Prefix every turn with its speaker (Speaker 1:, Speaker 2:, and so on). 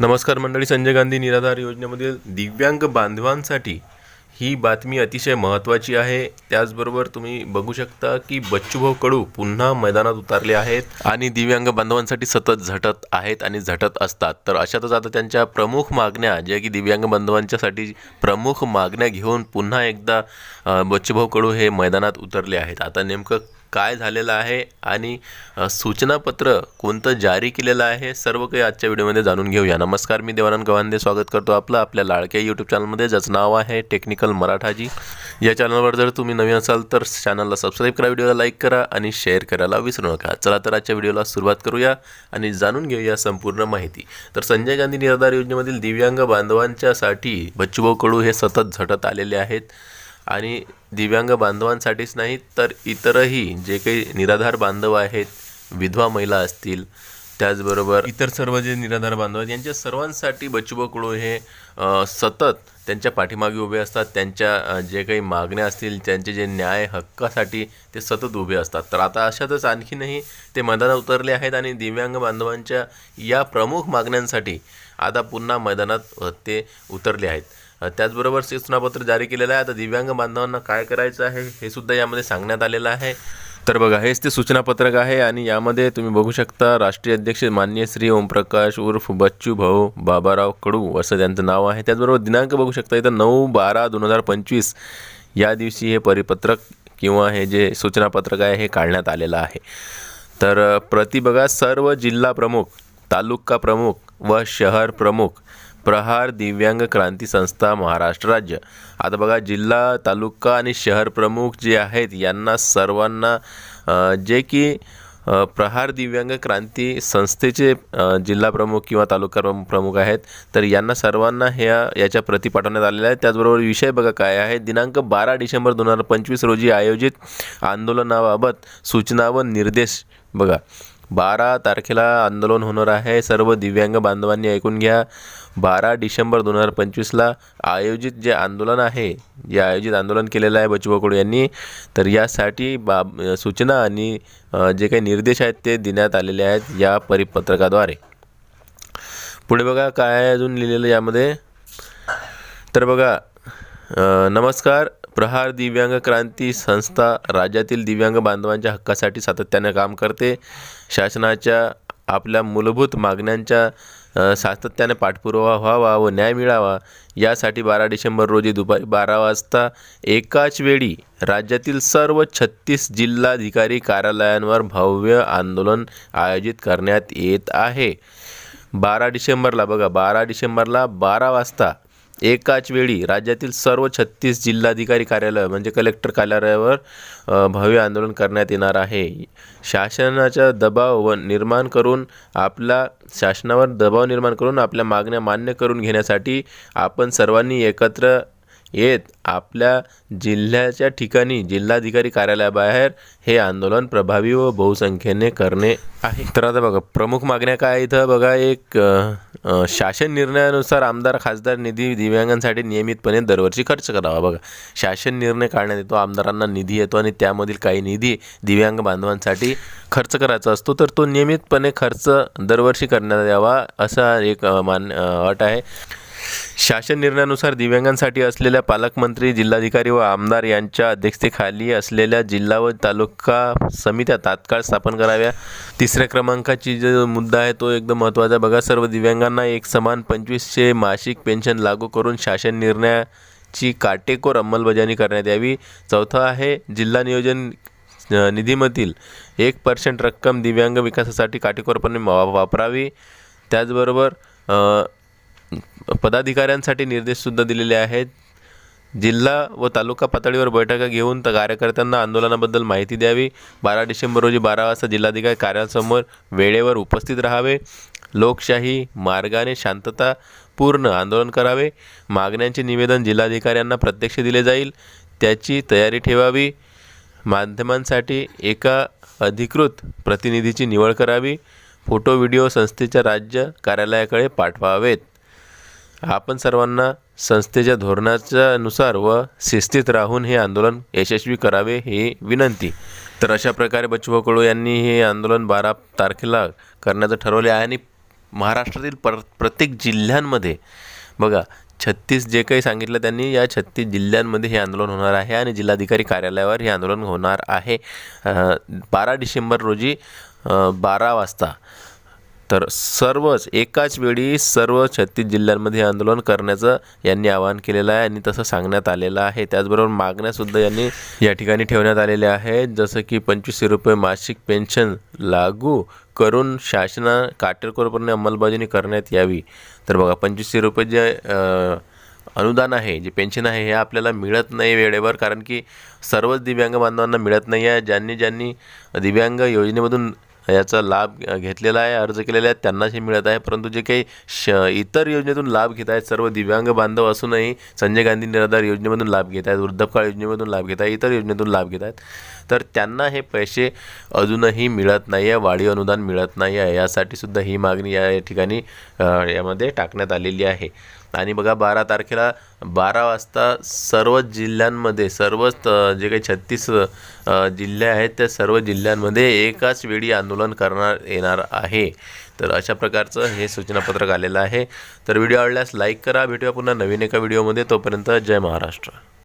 Speaker 1: नमस्कार मंडळी संजय गांधी निराधार योजनेमधील दिव्यांग बांधवांसाठी ही बातमी अतिशय महत्त्वाची आहे. त्याचबरोबर तुम्ही बघू शकता की बच्चूभाऊ कडू पुन्हा मैदानात उतरले आहेत आणि दिव्यांग बांधवांसाठी सतत झटत आहेत आणि झटत असतात. तर अशातच आता त्यांच्या प्रमुख मागण्या ज्या की दिव्यांग बांधवांच्यासाठी प्रमुख मागण्या घेऊन पुन्हा एकदा बच्चूभाऊ कडू हे मैदानात उतरले आहेत. आता नेमकं काय झालेलं आहे आणि सूचनापत्र कोणतं जारी केलेलं आहे सर्व काही आजच्या व्हिडिओमध्ये जाणून घेऊया. नमस्कार मी देवानंद गवांदे स्वागत करतो आपलं आपल्या लाडक्या यूट्यूब चॅनलमध्ये ज्याचं नाव आहे टेक्निकल मराठाजी या चॅनलवर जर तुम्ही नवीन असाल तर चॅनलला सबस्क्राईब करा व्हिडिओला लाईक करा आणि शेअर करायला विसरू नका. चला तर आजच्या व्हिडिओला सुरुवात करूया आणि जाणून घेऊया संपूर्ण माहिती. तर संजय गांधी निराधार योजनेमधील दिव्यांग बांधवांच्यासाठी बच्चूभाऊ कडू हे सतत झटत आलेले आहेत. आणि दिव्यांग बांधवांसाठीच नाही तर इतरही जे काही निराधार बांधव आहेत विधवा महिला असतील त्याचबरोबर इतर सर्व जे निराधार बांधव आहेत यांच्या सर्वांसाठी बच्चूभाऊ कुळू हे सतत त्यांच्या पाठीमागे उभे असतात त्यांच्या जे काही मागण्या असतील त्यांचे जे न्याय हक्कासाठी ते सतत उभे असतात. तर आता अशातच आणखीनही ते मैदानात उतरले आहेत आणि दिव्यांग बांधवांच्या या प्रमुख मागण्यांसाठी आता पुन्हा मैदानात ते उतरले आहेत. त्याचबरोबर सूचनापत्र जारी केलेलं आहे. आता दिव्यांग बांधवांना काय करायचं आहे हे सुद्धा यामध्ये सांगण्यात आलेलं आहे. तर बघा हेच ते सूचनापत्रक आहे आणि यामध्ये तुम्ही बघू शकता राष्ट्रीय अध्यक्ष मान्य श्री ओमप्रकाश उर्फ बच्चू भाऊ बाबाराव कडू असं त्यांचं नाव आहे. त्याचबरोबर दिनांक बघू शकता इथं नऊ बारा दोन हजार पंचवीस या दिवशी हे परिपत्रक किंवा हे जे सूचनापत्रक आहे हे काढण्यात आलेलं आहे. तर प्रति बघा सर्व जिल्हा प्रमुख तालुका प्रमुख व शहर प्रमुख प्रहार दिव्यांग क्रांती संस्था महाराष्ट्र राज्य. आता बघा जिल्हा तालुका आणि शहर प्रमुख जे आहेत यांना सर्वांना जे की प्रहार दिव्यांग क्रांती संस्थेचे जिल्हा प्रमुख किंवा तालुका प्रमुख आहेत तर यांना सर्वांना ह्या याच्या प्रती पाठवण्यात आलेल्या आहेत. त्याचबरोबर विषय बघा काय आहे. दिनांक बारा डिसेंबर दोन हजार पंचवीस रोजी आयोजित आंदोलनाबाबत सूचना व निर्देश बघा. बारा तारखेला आंदोलन होणार आहे. सर्व दिव्यांग बांधवांनी ऐकून घ्या. बारा डिसेंबर दोन हजार पंचवीसला आयोजित जे आंदोलन आहे जे आयोजित आंदोलन केलेलं आहे बच्चू कडू यांनी तर यासाठी बाब सूचना आणि जे काही निर्देश आहेत ते देण्यात आलेले आहेत या परिपत्रकाद्वारे. पुढे बघा काय आहे अजून लिहिलेलं यामध्ये. तर बघा नमस्कार. प्रहार दिव्यांग क्रांती संस्था राज्यातील दिव्यांग बांधवांच्या हक्कासाठी सातत्याने काम करते. शासनाच्या आपल्या मूलभूत मागण्यांच्या सातत्याने पाठपुरावा व्हावा व न्याय मिळावा यासाठी बारा डिसेंबर रोजी दुपारी बारा वाजता एकाच वेळी राज्यातील सर्व छत्तीस जिल्हाधिकारी कार्यालयांवर भव्य आंदोलन आयोजित करण्यात येत आहे. बारा डिसेंबरला बघा बारा डिसेंबरला बारा वाजता एकाच वेळी राज्यातील सर्व छत्तीस जिल्हाधिकारी कार्यालय म्हणजे कलेक्टर कार्यालयावर भव्य आंदोलन करण्यात येणार आहे. शासनाचा दबाव व निर्माण करून आपला शासनावर दबाव निर्माण करून आपल्या मागण्या मान्य करून घेण्यासाठी आपण सर्वांनी एकत्र येत. आपल्या जिल्ह्याच्या ठिकाणी जिल्हाधिकारी कार्यालयाबाहेर हे आंदोलन प्रभावी व बहुसंख्येने करणे आहे. तर आता बघा प्रमुख मागण्या काय इथं बघा एक शासन निर्णयानुसार आमदार खासदार निधी दिव्यांगांसाठी नियमितपणे दरवर्षी खर्च करावा. बघा शासन निर्णय काढण्यात येतो आमदारांना निधी येतो आणि त्यामधील काही निधी दिव्यांग बांधवांसाठी खर्च करायचा असतो. तर तो नियमितपणे खर्च दरवर्षी करण्यात यावा असा एक मान अट आहे. शासन निर्णयानुसार दिव्यांगांसाठी असलेल्या पालकमंत्री जिल्हाधिकारी व आमदार यांच्या अध्यक्षतेखाली असलेल्या जिल्हा व तालुका समित्या तात्काळ स्थापन कराव्या. तिसऱ्या क्रमांकाची जो मुद्दा आहे तो एकदम महत्त्वाचा बघा सर्व दिव्यांगांना एक समान पंचवीसशे मासिक पेन्शन लागू करून शासन निर्णयाची काटेकोर अंमलबजावणी करण्यात यावी. चौथा आहे जिल्हा नियोजन निधीमधील एक पर्सेंट रक्कम दिव्यांग विकासासाठी काटेकोरपणे वा- वापरावी. त्याचबरोबर पदाधिकाऱ्यांसाठी निर्देशसुद्धा दिलेले आहेत. जिल्हा व तालुका पातळीवर बैठका घेऊन तर कार्यकर्त्यांना आंदोलनाबद्दल माहिती द्यावी. बारा डिसेंबर रोजी बारा वाजता जिल्हाधिकारी कार्यालयासमोर वेळेवर उपस्थित राहावे. लोकशाही मार्गाने शांततापूर्ण आंदोलन करावे. मागण्यांचे निवेदन जिल्हाधिकाऱ्यांना प्रत्यक्ष दिले जाईल. त्याची तयारी ठेवावी. माध्यमांसाठी एका अधिकृत प्रतिनिधीची निवड करावी. फोटो व्हिडिओ संस्थेच्या राज्य कार्यालयाकडे पाठवावेत. आपण सर्वांना संस्थेच्या धोरणाच्या नुसार व शिस्तीत राहून हे आंदोलन यशस्वी करावे ही विनंती. तर अशा प्रकारे बच्चूभाऊ कडू यांनी हे आंदोलन बारा तारखेला करण्याचं ठरवले आहे आणि महाराष्ट्रातील पर प्रत्येक जिल्ह्यांमध्ये बघा छत्तीस जे काही सांगितलं त्यांनी या छत्तीस जिल्ह्यांमध्ये हे आंदोलन होणार आहे आणि जिल्हाधिकारी कार्यालयावर हे आंदोलन होणार आहे. बारा डिसेंबर रोजी बारा वाजता. तर सर्वच एकाच वेळी सर्व छत्तीस जिल्ह्यांमध्ये आंदोलन करण्याचं यांनी आवाहन केलेलं आहे आणि तसं सांगण्यात आलेलं आहे. त्याचबरोबर मागण्यासुद्धा यांनी या ठिकाणी ठेवण्यात आलेल्या आहेत. जसं की पंचवीसशे रुपये मासिक पेन्शन लागू करून शासना काटेकोरपणे अंमलबजावणी करण्यात यावी. तर बघा पंचवीसशे रुपये जे अनुदान आहे जे पेन्शन आहे हे आपल्याला मिळत नाही वेळेवर कारण की सर्वच दिव्यांग बांधवांना मिळत नाही आहे. ज्यांनी ज्यांनी दिव्यांग योजनेमधून याचा लाभ घेतलेला आहे अर्ज केलेला आहे त्यांनाच हे मिळत आहे. परंतु जे काही श इतर योजनेतून लाभ घेत आहेत सर्व दिव्यांग बांधव असूनही संजय गांधी निराधार योजनेमधून लाभ घेत आहेत वृद्धकाळ योजनेमधून लाभ घेत आहेत इतर योजनेतून लाभ घेत आहेत. तर त्यांना हे पैसे अजूनही मिळत नाही आहे वाढीव अनुदान मिळत नाही आहे यासाठी सुद्धा ही मागणी या ठिकाणी यामध्ये टाकण्यात आलेली आहे. आणि बघा बारा तारखेला बारा वाजता सर्व जिल्ह्यांमध्ये सर्वच जे काही छत्तीस जिल्हे आहेत त्या सर्व जिल्ह्यांमध्ये एकाच वेळी आंदोलन करणार येणार आहे. तर अशा प्रकारचं हे सूचनापत्रक आलेलं आहे. तर व्हिडिओ आवडल्यास लाईक करा. भेटूया पुन्हा नवीन एका व्हिडिओमध्ये. तोपर्यंत जय महाराष्ट्र.